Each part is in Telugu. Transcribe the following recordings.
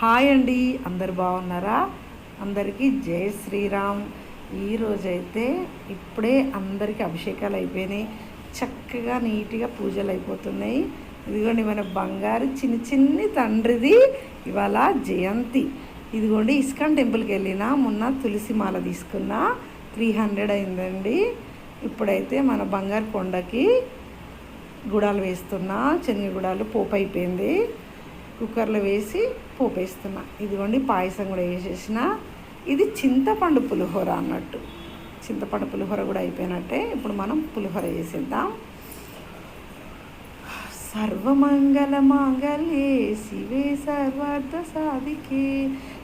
హాయ్ అండి అందరు బాగున్నారా? అందరికీ జై శ్రీరామ్. ఈరోజైతే ఇప్పుడే అందరికీ అభిషేకాలు అయిపోయినాయి. చక్కగా నీట్గా పూజలు అయిపోతున్నాయి. ఇదిగోండి మన బంగారు చిన్ని చిన్ని తండ్రిది ఇవాళ జయంతి. ఇదిగోండి ఇస్కాన్ టెంపుల్కి వెళ్ళిన మొన్న తులసి మాల తీసుకున్నా త్రీ హండ్రెడ్ అయిందండి. ఇప్పుడైతే మన బంగారు కొండకి గుడాలు వేస్తున్నా శనగ గుడాలు పోపు అయిపోయింది. కుక్కర్లో వేసి పోపేస్తున్నా. ఇదిగోండి పాయసం కూడా వేసేసిన. ఇది చింతపండు పులిహోర అన్నట్టు. చింతపండు పులిహోర కూడా అయిపోయినట్టే. ఇప్పుడు మనం పులిహోర చేసేద్దాం సర్వమంగళ మాంగళ్యే శివే సర్వార్థ సాధికే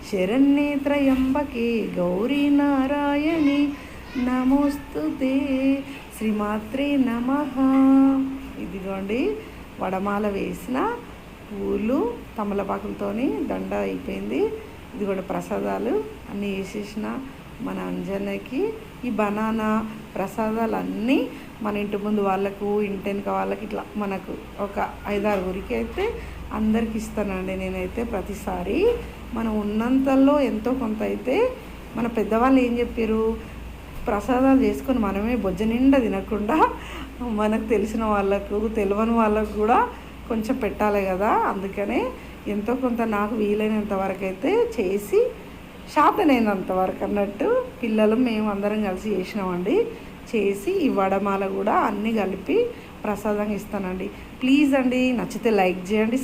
శరణ్యే త్రయంబకే గౌరీ నారాయణి నమోస్తుతే శ్రీమాత్రే నమ. ఇదిగోండి వడమాల వేసిన పూలు తమలపాకులతోని దండ అయిపోయింది. ఇది కూడా ప్రసాదాలు అన్నీ వేసేసిన మన అంజనకి ఈ బనానా ప్రసాదాలు అన్నీ మన ఇంటి ముందు వాళ్ళకు ఇంటి వెనుక వాళ్ళకి ఇట్లా మనకు ఒక ఐదారు ఊరికి అయితే అందరికి ఇస్తానండి నేనైతే ప్రతిసారి. మనం ఉన్నంతలో ఎంతో కొంత అయితే మన పెద్దవాళ్ళు ఏం చెప్పారు? ప్రసాదాలు చేసుకొని మనమే బొజ్జ నిండా తినకుండా మనకు తెలిసిన వాళ్ళకు తెలియని వాళ్ళకు కూడా కొంచెం పెట్టాలి కదా అందుకనే ఎంతో కొంత నాకు వీలైనంత వరకు అయితే చేసి శాతనైనంత వరకు అన్నట్టు పిల్లలు మేము అందరం కలిసి చేసినామండి. చేసి ఈ వడమాల కూడా అన్నీ కలిపి ప్రసాదంగా ఇస్తానండి. ప్లీజ్ అండి నచ్చితే లైక్ చేయండి